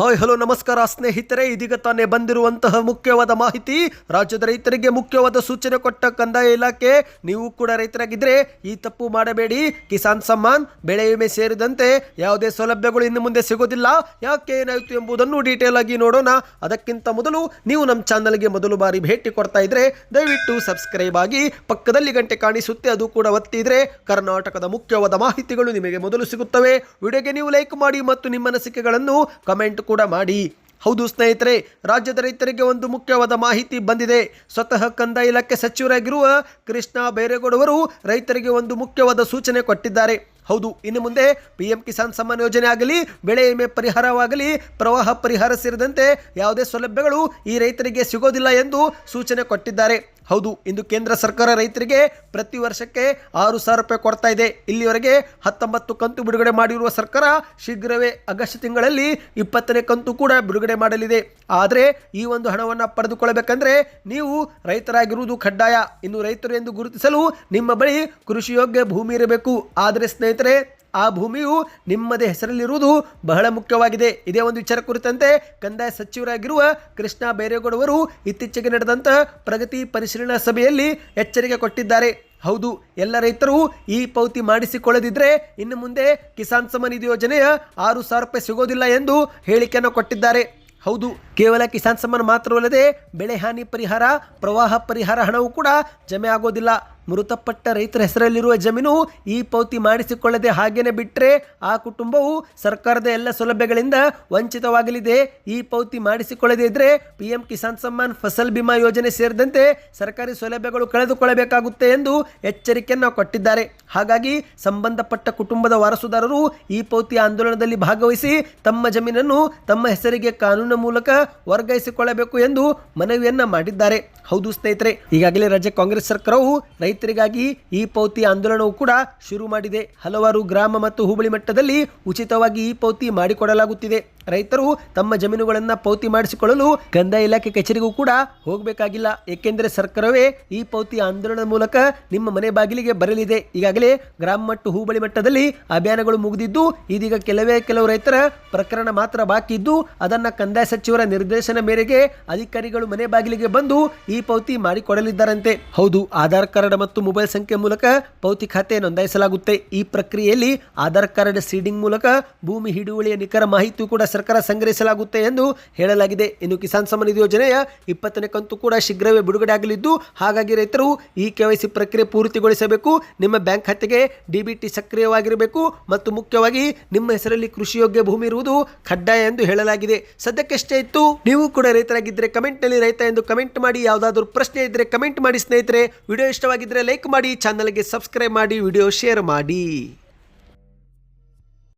Hi, hello, ನಮಸ್ಕಾರ ಸ್ನೇಹಿತರೆ. ಇದೀಗ ತಾನೇ ಬಂದಿರುವಂತಹ ಮುಖ್ಯವಾದ ಮಾಹಿತಿ. ರಾಜ್ಯದ ರೈತರಿಗೆ ಮುಖ್ಯವಾದ ಸೂಚನೆ ಕೊಟ್ಟ ಕಂದಾಯ ಇಲಾಖೆ. ನೀವು ಕೂಡ ರೈತರಾಗಿದ್ರೆ ಈ ತಪ್ಪು ಮಾಡಬೇಡಿ. ಕಿಸಾನ್ ಸಮ್ಮಾನ್, ಬೆಳೆ ವಿಮೆ ಸೇರಿದಂತೆ ಯಾವುದೇ ಸೌಲಭ್ಯಗಳು ಇನ್ನು ಮುಂದೆ ಸಿಗೋದಿಲ್ಲ. ಯಾಕೆ ಏನಾಯಿತು ಎಂಬುದನ್ನು ಡೀಟೇಲ್ ಆಗಿ ನೋಡೋಣ. ಅದಕ್ಕಿಂತ ಮೊದಲು ನೀವು ನಮ್ಮ ಚಾನಲ್ಗೆ ಮೊದಲು ಬಾರಿ ಭೇಟಿ ಕೊಡ್ತಾ ಇದ್ರೆ, ದಯವಿಟ್ಟು ಸಬ್ಸ್ಕ್ರೈಬ್ ಆಗಿ ಪಕ್ಕದಲ್ಲಿ ಗಂಟೆ ಕಾಣಿಸುತ್ತೆ, ಅದು ಕೂಡ ಒತ್ತಿದ್ರೆ ಕರ್ನಾಟಕದ ಮುಖ್ಯವಾದ ಮಾಹಿತಿಗಳು ನಿಮಗೆ ಮೊದಲು ಸಿಗುತ್ತವೆ. ವಿಡಿಯೋಗೆ ನೀವು ಲೈಕ್ ಮಾಡಿ ಮತ್ತು ನಿಮ್ಮ ಅನಿಸಿಕೆಗಳನ್ನು ಕಮೆಂಟ್ ಕೂಡ ಮಾಡಿ. ಹೌದು ಸ್ನೇಹಿತರೆ, ರಾಜ್ಯದ ರೈತರಿಗೆ ಒಂದು ಮುಖ್ಯವಾದ ಮಾಹಿತಿ ಬಂದಿದೆ. ಸ್ವತಃ ಕಂದಾಯ ಇಲಾಖೆ ಸಚಿವರಾಗಿರುವ ಕೃಷ್ಣ ಬೈರೇಗೌಡವರು ರೈತರಿಗೆ ಒಂದು ಮುಖ್ಯವಾದ ಸೂಚನೆ ಕೊಟ್ಟಿದ್ದಾರೆ. ಹೌದು, ಇನ್ನು ಮುಂದೆ ಪಿ ಎಂ ಕಿಸಾನ್ ಸಮ್ಮಾನ್ ಯೋಜನೆ ಆಗಲಿ, ಬೆಳೆ ವಿಮೆ ಪರಿಹಾರವಾಗಲಿ, ಪ್ರವಾಹ ಪರಿಹಾರ ಸೇರಿದಂತೆ ಯಾವುದೇ ಸೌಲಭ್ಯಗಳು ಈ ರೈತರಿಗೆ ಸಿಗೋದಿಲ್ಲ ಎಂದು ಸೂಚನೆ ಕೊಟ್ಟಿದ್ದಾರೆ. ಹೌದು, ಇಂದು ಕೇಂದ್ರ ಸರ್ಕಾರ ರೈತರಿಗೆ ಪ್ರತಿ ವರ್ಷಕ್ಕೆ ಆರು ಸಾವಿರ ರೂಪಾಯಿ ಕೊಡ್ತಾ ಇದೆ. ಇಲ್ಲಿವರೆಗೆ ಹತ್ತೊಂಬತ್ತು ಕಂತು ಬಿಡುಗಡೆ ಮಾಡಿರುವ ಸರ್ಕಾರ ಶೀಘ್ರವೇ ಆಗಸ್ಟ್ ತಿಂಗಳಲ್ಲಿ ಇಪ್ಪತ್ತನೇ ಕಂತು ಕೂಡ ಬಿಡುಗಡೆ ಮಾಡಲಿದೆ. ಆದರೆ ಈ ಒಂದು ಹಣವನ್ನು ಪಡೆದುಕೊಳ್ಳಬೇಕಂದ್ರೆ ನೀವು ರೈತರಾಗಿರುವುದು ಕಡ್ಡಾಯ. ಇನ್ನು ರೈತರು ಎಂದು ಗುರುತಿಸಲು ನಿಮ್ಮ ಬಳಿ ಕೃಷಿಯೋಗ್ಯ ಭೂಮಿ ಇರಬೇಕು. ಆದರೆ ಸ್ನೇಹಿತರೆ ಆ ಭೂಮಿಯು ನಿಮ್ಮದೇ ಹೆಸರಲ್ಲಿರುವುದು ಬಹಳ ಮುಖ್ಯವಾಗಿದೆ. ಇದೇ ಒಂದು ವಿಚಾರ ಕುರಿತಂತೆ ಕಂದಾಯ ಸಚಿವರಾಗಿರುವ ಕೃಷ್ಣ ಬೈರೇಗೌಡವರು ಇತ್ತೀಚೆಗೆ ನಡೆದಂತಹ ಪ್ರಗತಿ ಪರಿಶೀಲನಾ ಸಭೆಯಲ್ಲಿ ಎಚ್ಚರಿಕೆ ಕೊಟ್ಟಿದ್ದಾರೆ. ಹೌದು, ಎಲ್ಲ ರೈತರು ಈ ಪೌತಿ ಮಾಡಿಸಿಕೊಳ್ಳದಿದ್ದರೆ ಇನ್ನು ಮುಂದೆ ಕಿಸಾನ್ ಸಮ ನಿಧಿ ಯೋಜನೆಯ ಆರು ಸಾವಿರ ರೂಪಾಯಿ ಸಿಗೋದಿಲ್ಲ ಎಂದು ಹೇಳಿಕೆಯನ್ನು ಕೊಟ್ಟಿದ್ದಾರೆ. ಹೌದು, ಕೇವಲ ಕಿಸಾನ್ ಸಮ್ಮಾನ್ ಮಾತ್ರವಲ್ಲದೆ ಬೆಳೆ ಹಾನಿ ಪರಿಹಾರ, ಪ್ರವಾಹ ಪರಿಹಾರ ಹಣವೂ ಕೂಡ ಜಮೆ ಆಗೋದಿಲ್ಲ. ಮೃತಪಟ್ಟ ರೈತರ ಹೆಸರಲ್ಲಿರುವ ಜಮೀನು ಈ ಪೌತಿ ಮಾಡಿಸಿಕೊಳ್ಳದೆ ಹಾಗೇನೆ ಬಿಟ್ಟರೆ ಆ ಕುಟುಂಬವು ಸರ್ಕಾರದ ಎಲ್ಲ ಸೌಲಭ್ಯಗಳಿಂದ ವಂಚಿತವಾಗಲಿದೆ. ಈ ಪೌತಿ ಮಾಡಿಸಿಕೊಳ್ಳದೇ ಇದ್ದರೆ ಪಿ ಎಂ ಕಿಸಾನ್ ಸಮ್ಮಾನ್ ಫಸಲ್ ಬಿಮಾ ಯೋಜನೆ ಸೇರಿದಂತೆ ಸರ್ಕಾರಿ ಸೌಲಭ್ಯಗಳು ಕಳೆದುಕೊಳ್ಳಬೇಕಾಗುತ್ತೆ ಎಂದು ಎಚ್ಚರಿಕೆಯನ್ನು ಕೊಟ್ಟಿದ್ದಾರೆ. ಹಾಗಾಗಿ ಸಂಬಂಧಪಟ್ಟ ಕುಟುಂಬದ ವಾರಸುದಾರರು ಈ ಪೌತಿ ಆಂದೋಲನದಲ್ಲಿ ಭಾಗವಹಿಸಿ ತಮ್ಮ ಜಮೀನನ್ನು ತಮ್ಮ ಹೆಸರಿಗೆ ಕಾನೂನಿನ ಮೂಲಕ ವರ್ಗಾಯಿಸಿಕೊಳ್ಳಬೇಕು ಎಂದು ಮನವಿಯನ್ನ ಮಾಡಿದ್ದಾರೆ. ಹೌದು ಸ್ನೇಹಿತರೆ, ಈಗಾಗಲೇ ರಾಜ್ಯ ಕಾಂಗ್ರೆಸ್ ಸರ್ಕಾರವು ರೈತರಿಗಾಗಿ ಈ ಪೌತಿ ಆಂದೋಲನವು ಕೂಡ ಶುರು ಮಾಡಿದೆ. ಹಲವಾರು ಗ್ರಾಮ ಮತ್ತು ಹೋಬಳಿ ಮಟ್ಟದಲ್ಲಿ ಉಚಿತವಾಗಿ ಈ ಪೌತಿ ಮಾಡಿಕೊಡಲಾಗುತ್ತಿದೆ. ರೈತರು ತಮ್ಮ ಜಮೀನುಗಳನ್ನು ಪೌತಿ ಮಾಡಿಸಿಕೊಳ್ಳಲು ಕಂದಾಯ ಇಲಾಖೆ ಕಚೇರಿಗೂ ಕೂಡ ಹೋಗಬೇಕಾಗಿಲ್ಲ. ಏಕೆಂದರೆ ಸರ್ಕಾರವೇ ಈ ಪೌತಿ ಆಂದೋಲನದ ಮೂಲಕ ನಿಮ್ಮ ಮನೆ ಬಾಗಿಲಿಗೆ ಬರಲಿದೆ. ಈಗಾಗಲೇ ಗ್ರಾಮ ಮತ್ತು ಹೂಬಳಿ ಮಟ್ಟದಲ್ಲಿ ಅಭಿಯಾನಗಳು ಮುಗಿದಿದ್ದು, ಇದೀಗ ಕೆಲವೇ ಕೆಲವು ರೈತರ ಪ್ರಕರಣ ಮಾತ್ರ ಬಾಕಿ ಇದ್ದು, ಅದನ್ನ ಕಂದಾಯ ಸಚಿವರ ನಿರ್ದೇಶನ ಮೇರೆಗೆ ಅಧಿಕಾರಿಗಳು ಮನೆ ಬಾಗಿಲಿಗೆ ಬಂದು ಈ ಪೌತಿ ಮಾಡಿಕೊಡಲಿದ್ದಾರಂತೆ. ಹೌದು, ಆಧಾರ್ ಕಾರ್ಡ್ ಮತ್ತು ಮೊಬೈಲ್ ಸಂಖ್ಯೆ ಮೂಲಕ ಪೌತಿ ಖಾತೆ ನೋಂದಾಯಿಸಲಾಗುತ್ತೆ. ಈ ಪ್ರಕ್ರಿಯೆಯಲ್ಲಿ ಆಧಾರ್ ಕಾರ್ಡ್ ಸೀಡಿಂಗ್ ಮೂಲಕ ಭೂಮಿ ಹಿಡುವಳಿಯ ನಿಖರ ಮಾಹಿತಿ ಕೂಡ ಸರ್ಕಾರ ಸಂಗ್ರಹಿಸಲಾಗುತ್ತೆ ಎಂದು ಹೇಳಲಾಗಿದೆ. ಇನ್ನು ಕಿಸಾನ್ ಸಮ್ಮಾನ್ ನಿಧಿ ಯೋಜನೆಯ ಇಪ್ಪತ್ತನೇ ಕಂತು ಕೂಡ ಶೀಘ್ರವೇ ಬಿಡುಗಡೆ ಆಗಲಿದ್ದು, ಹಾಗಾಗಿ ರೈತರು ಈ ಕೆವೈಸಿ ಪ್ರಕ್ರಿಯೆ ಪೂರ್ತಿಗೊಳಿಸಬೇಕು. ನಿಮ್ಮ ಬ್ಯಾಂಕ್ ಖಾತೆಗೆ ಡಿಬಿಟಿ ಸಕ್ರಿಯವಾಗಿರಬೇಕು ಮತ್ತು ಮುಖ್ಯವಾಗಿ ನಿಮ್ಮ ಹೆಸರಲ್ಲಿ ಕೃಷಿಯೋಗ್ಯ ಭೂಮಿ ಇರುವುದು ಕಡ್ಡಾಯ ಎಂದು ಹೇಳಲಾಗಿದೆ. ಸದ್ಯಕ್ಕಷ್ಟೇ ಇತ್ತು. ನೀವು ಕೂಡ ರೈತರಾಗಿದ್ದರೆ ಕಮೆಂಟ್ನಲ್ಲಿ ರೈತ ಎಂದು ಕಮೆಂಟ್ ಮಾಡಿ, ಯಾವುದಾದ್ರೂ ಪ್ರಶ್ನೆ ಇದ್ದರೆ ಕಮೆಂಟ್ ಮಾಡಿ ಸ್ನೇಹಿತರೆ. ವಿಡಿಯೋ ಇಷ್ಟವಾಗಿದ್ದರೆ ಲೈಕ್ ಮಾಡಿ ಚಾನಲ್ಗೆ ಸಬ್ಸ್ಕ್ರೈಬ್ ಮಾಡಿ, ವಿಡಿಯೋ ಶೇರ್ ಮಾಡಿ.